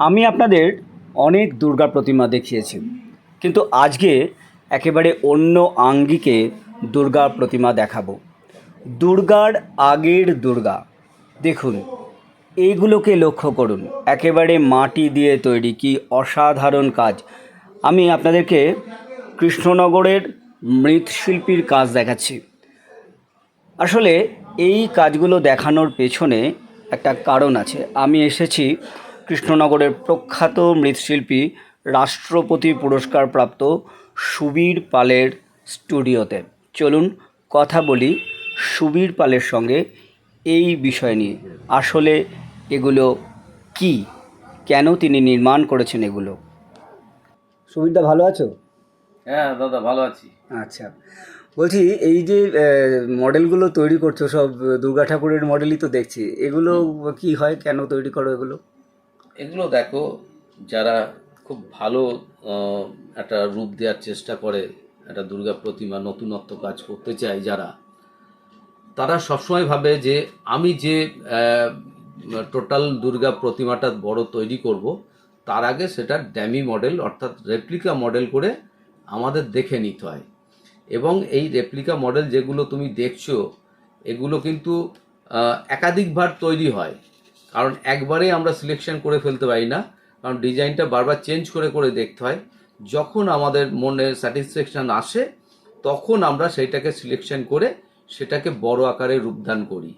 আমি আপনাদের অনেক দুর্গা প্রতিমা দেখিয়েছি, কিন্তু আজকে একেবারে অন্য আঙ্গিকে দুর্গা প্রতিমা দেখাবো। দুর্গার আগের দুর্গা, দেখুন এইগুলোকে লক্ষ্য করুন, একেবারে মাটি দিয়ে তৈরি, কি অসাধারণ কাজ। আমি আপনাদেরকে কৃষ্ণনগরের মৃৎশিল্পীর কাজ দেখাচ্ছি। আসলে এই কাজগুলো দেখানোর পেছনে একটা কারণ আছে। আমি এসেছি কৃষ্ণনগরের প্রখ্যাত মৃৎশিল্পী রাষ্ট্রপতি পুরস্কারপ্রাপ্ত সুবীর পালের স্টুডিওতে। চলুন কথা বলি সুবীর পালের সঙ্গে এই বিষয় নিয়ে। আসলে এগুলো কি? কেন তিনি নির্মাণ করেছেন এগুলো? সুবীরদা ভালো আছো? হ্যাঁ দাদা ভালো আছি। আচ্ছা। বলছি এই যে মডেলগুলো তৈরি করছ সব দুর্গা ঠাকুরের মডেলই তো দেখছি। এগুলো কি হয়? কেন তৈরি করো এগুলো? এগুলো দেখো, যারা খুব ভালো একটা রূপ দেওয়ার চেষ্টা করে, একটা দুর্গা প্রতিমা, নতুনত্ব কাজ করতে চায় যারা, তারা সবসময় ভাবে যে আমি যে টোটাল দুর্গা প্রতিমাটা বড় তৈরি করব, তার আগে সেটা ড্যামি মডেল, অর্থাৎ রেপ্লিকা মডেল করে আমাদের দেখে নিতে হয়। এবং এই রেপ্লিকা মডেল যেগুলো তুমি দেখছ, এগুলো কিন্তু একাধিকবার তৈরি হয়। কারণ একবারেই আমরা সিলেকশন করে ফেলতে পারি না, কারণ ডিজাইনটা বারবার চেঞ্জ করে করে দেখতে হয়। যখন আমাদের মনে স্যাটিসফ্যাকশন আসে, তখন আমরা সেইটাকে সিলেকশন করে সেটাকে বড় আকারে রূপদান করি।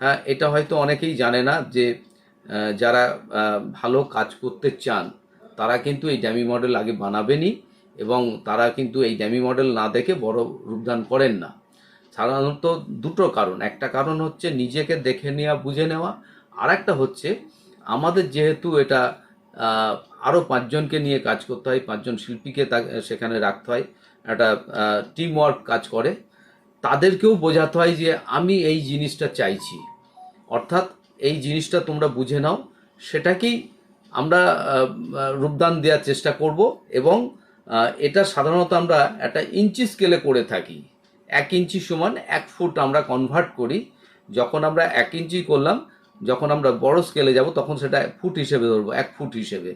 হ্যাঁ এটা হয়তো অনেকেই জানে না যে যারা ভালো কাজ করতে চান, তারা কিন্তু এই ড্যামি মডেল আগে বানাবেনই এবং তারা কিন্তু এই ড্যামি মডেল না দেখে বড় রূপদান করেন না। সাধারণত দুটো কারণ। একটা কারণ হচ্ছে নিজেকে দেখে নেওয়া, বুঝে নেওয়া আর একটা হচ্ছে, আমাদের যেহেতু এটা আরও পাঁচজনকে নিয়ে কাজ করতে হয়, পাঁচজন শিল্পীকে সেখানে রাখতে হয়, একটা টিম ওয়ার্ক কাজ করে, তাদেরকেও বোঝাতে হয় যে আমি এই জিনিসটা চাইছি। অর্থাৎ এই জিনিসটা তোমরা বুঝে নাও, সেটাকেই আমরা রূপদান দেওয়ার চেষ্টা করব এবং এটা সাধারণত আমরা একটা ইঞ্চি স্কেলে করে থাকি। এক ইঞ্চি সমান এক ফুট আমরা কনভার্ট করি, যখন আমরা এক ইঞ্চি করলাম যখন আমরা বড় স্কেলে যাব, তখন সেটা ফুট হিসেবে ধরবো, এক ফুট হিসেবে।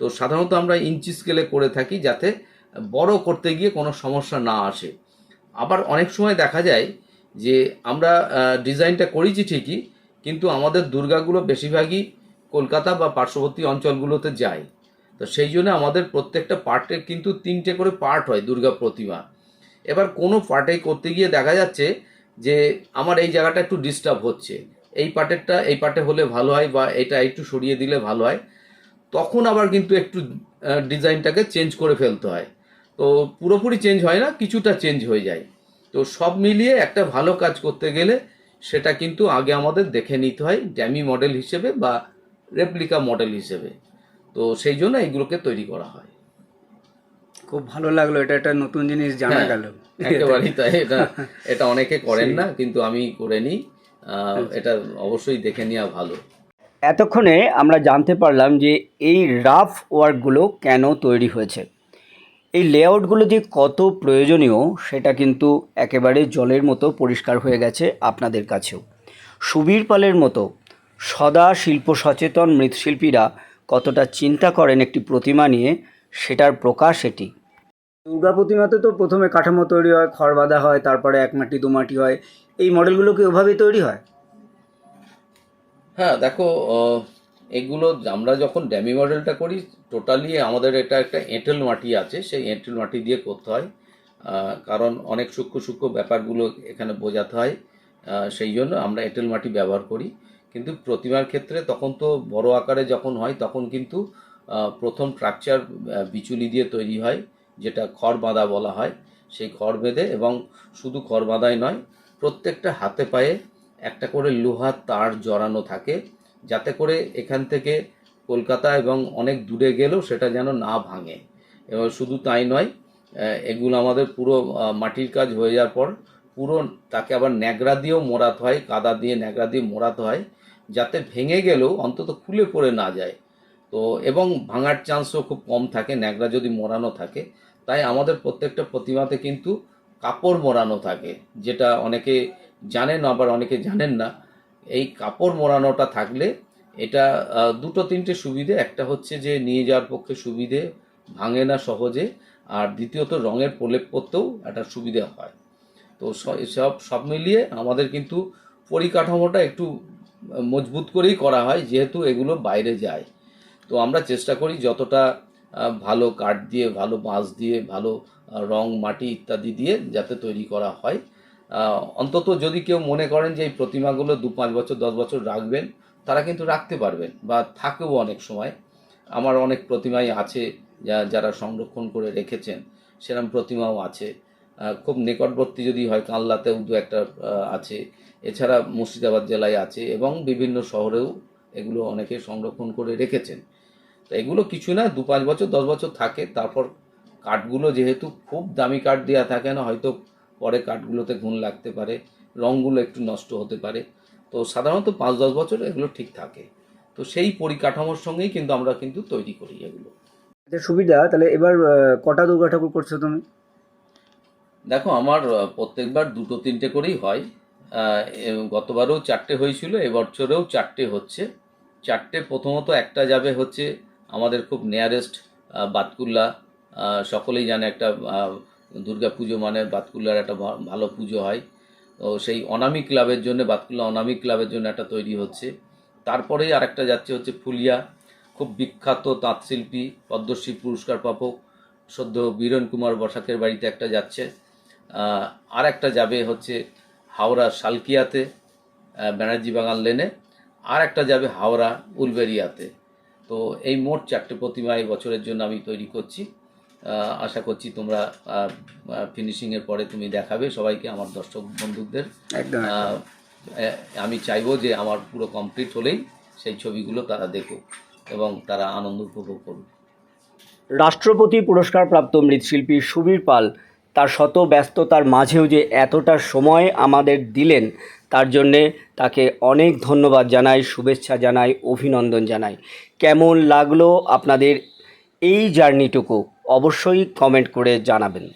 তো সাধারণত আমরা ইঞ্চি স্কেলে করে থাকি যাতে বড় করতে গিয়ে কোনো সমস্যা না আসে। আবার অনেক সময় দেখা যায় যে আমরা ডিজাইনটা করেছি ঠিকই, কিন্তু আমাদের দুর্গাগুলো বেশিরভাগই কলকাতা বা পার্শ্ববর্তী অঞ্চলগুলোতে যায়। তো সেই জন্য আমাদের প্রত্যেকটা পার্টের কিন্তু তিনটে করে পার্ট হয় দুর্গা প্রতিমা। এবার কোনো পার্টে করতে গিয়ে দেখা যাচ্ছে যে আমার এই জায়গাটা একটু ডিস্টার্ব হচ্ছে। এই পার্টেরটা এই পার্টে হলে ভালো হয় বা এটা একটু সরিয়ে দিলে ভালো হয়। তখন আবার কিন্তু একটু ডিজাইনটাকে চেঞ্জ করে ফেলতে হয়। তো পুরোপুরি চেঞ্জ হয় না কিছুটা চেঞ্জ হয়ে যায়। তো সব মিলিয়ে একটা ভালো কাজ করতে গেলে সেটা কিন্তু আগে আমাদের দেখে নিতে হয় ড্যামি মডেল হিসেবে বা রেপ্লিকা মডেল হিসেবে। তো সেই জন্য এইগুলোকে তৈরি করা হয়। খুব ভালো লাগল এটা একটা নতুন জিনিস জানা হ্যাঁ, গেল। একেবারেই তাই এটা এটা অনেকে করেন না কিন্তু আমি করে নিই। এটা অবশ্যই দেখে নেওয়া ভালো। এতক্ষণে আমরা জানতে পারলাম যে এই রাফ ওয়ার্কগুলো কেন তৈরি হয়েছে। এই লেআউটগুলো যে কত প্রয়োজনীয় সেটা কিন্তু একেবারে জলের মতো পরিষ্কার হয়ে গেছে আপনাদের কাছেও। সুবীর পালের মতো সদা শিল্প সচেতন মৃৎশিল্পীরা কতটা চিন্তা করেন একটি প্রতিমা নিয়ে সেটার প্রকাশ এটি। দুর্গা প্রতিমাতে তো প্রথমে কাঠামো তৈরি হয়, খড় বাঁধা হয়, তারপরে এক মাটি, দু মাটি হয়। এই মডেলগুলো কি ওভাবেই তৈরি হয়? হ্যাঁ দেখো এগুলো আমরা যখন ড্যামি মডেলটা করি, টোটালি আমাদের এটা একটা এঁটেল মাটি আছে, সেই এঁটেল মাটি দিয়ে করতে হয়। কারণ অনেক সূক্ষ্ম সূক্ষ্ম ব্যাপারগুলো এখানে বোঝাতে হয়। সেই জন্য আমরা এঁটেল মাটি ব্যবহার করি। কিন্তু প্রতিমার ক্ষেত্রে তখন তো বড় আকারে যখন হয়, তখন কিন্তু প্রথম স্ট্রাকচার বিচুলি দিয়ে তৈরি হয়। যেটা খড় বাঁধা বলা হয়, সেই খড় বেঁধে এবং শুধু খড় বাঁধাই নয়, প্রত্যেকটা হাতে পায়ে একটা করে লোহার তার জড়ানো থাকে যাতে করে এখান থেকে কলকাতা এবং অনেক দূরে গেলেও সেটা যেন না ভাঙে। এবার শুধু তাই নয় এগুলো আমাদের পুরো মাটির কাজ হয়ে যাওয়ার পর পুরো তাকে আবার ন্যাকড়া দিয়েও মোড়াতে হয়, কাদা দিয়ে ন্যাকড়া দিয়ে মোড়াতে হয় যাতে ভেঙে গেলেও অন্তত খুলে পড়ে না যায়। তো এবং ভাঙার চান্সও খুব কম থাকে, ন্যাকড়া যদি মোড়ানো থাকে তাই আমাদের প্রত্যেকটা প্রতিমাতে কিন্তু কাপড় মোড়ানো থাকে, যেটা অনেকে জানেন আবার অনেকে জানেন না। এই কাপড় মোড়ানোটা থাকলে এটা দুটো তিনটে সুবিধে। একটা হচ্ছে যে নিয়ে যাওয়ার পক্ষে সুবিধে, ভাঙে না সহজে। আর দ্বিতীয়ত রঙের প্রলেপ করতেও একটা সুবিধা হয়। তো সব সব মিলিয়ে আমাদের কিন্তু পরিকাঠামোটা একটু মজবুত করেই করা হয়, যেহেতু এগুলো বাইরে যায়। তো আমরা চেষ্টা করি যতটা ভালো কাঠ দিয়ে, ভালো বাঁশ দিয়ে, ভালো রং, মাটি ইত্যাদি দিয়ে যাতে তৈরি করা হয়। অন্তত যদি কেউ মনে করেন যে এই প্রতিমাগুলো দু পাঁচ বছর, দশ বছর রাখবেন, তারা কিন্তু রাখতে পারবেন বা থাকেও অনেক সময়। আমার অনেক প্রতিমাই আছে যা, যারা সংরক্ষণ করে রেখেছেন সেরকম প্রতিমাও আছে। খুব নিকটবর্তী যদি হয়, কানলাতেও দু একটা আছে। এছাড়া মুর্শিদাবাদ জেলায় আছে এবং বিভিন্ন শহরেও এগুলো অনেকে সংরক্ষণ করে রেখেছেন। তো এগুলো কিছু না দু পাঁচ বছর দশ বছর থাকে। তারপর কাঠগুলো যেহেতু খুব দামি কাঠ দেওয়া থাকে না হয়তো পরে কাঠগুলোতে ঘুণ লাগতে পারে রঙগুলো একটু নষ্ট হতে পারে। তো সাধারণত পাঁচ দশ বছর এগুলো ঠিক থাকে। তো সেই পরিকাঠামোর সঙ্গেই কিন্তু আমরা কিন্তু তৈরি করি এগুলো। এটা সুবিধা তাহলে এবার কটা দুর্গা ঠাকুর করছ তুমি? দেখো আমার প্রত্যেকবার দুটো তিনটে করেই হয়। গতবারও চারটে হয়েছিল এবছরেও চারটে হচ্ছে। চারটে প্রথমত একটা যাবে হচ্ছে আমাদের খুব নিয়ারেস্ট বাতকুল্লা সকলেই জানে একটা দুর্গা পুজো মানে বাতকুল্লার একটা ভালো পুজো হয়। তো সেই অনামি ক্লাবের জন্য বাতকুল্লা অনামি ক্লাবের জন্য একটা তৈরি হচ্ছে। তারপরেই আরেকটা যাচ্ছে হচ্ছে ফুলিয়া খুব বিখ্যাত তাঁতশিল্পী পদ্মশ্রী পুরস্কার প্রাপক সদ্য বীরেন কুমার বসাকের বাড়িতে একটা যাচ্ছে। আর একটা যাবে হচ্ছে হাওড়া শালকিয়াতে আহ, ব্যানার্জি বাগান লেনে। আর একটা যাবে হাওড়া উলবেরিয়াতে। তো এই মোট চারটে প্রতিমা এই বছরের জন্য আমি তৈরি করছি। আশা করছি তোমরা ফিনিশিংয়ের পরে তুমি দেখাবে সবাইকে আমার দর্শক বন্ধুদের। আমি চাইব যে আমার পুরো কমপ্লিট হলেই সেই ছবিগুলো তারা দেখুক এবং তারা আনন্দ উপভোগ করুক। রাষ্ট্রপতি পুরস্কার প্রাপ্ত মৃৎশিল্পী সুবীর পাল তার শত ব্যস্ততার মাঝেও যে এতটা সময় আমাদের দিলেন তার জন্যে তাকে অনেক ধন্যবাদ জানাই, শুভেচ্ছা জানাই, অভিনন্দন জানাই। কেমন লাগল আপনাদের এই জার্নিটুকু? অবশ্যই কমেন্ট করে জানাবেন।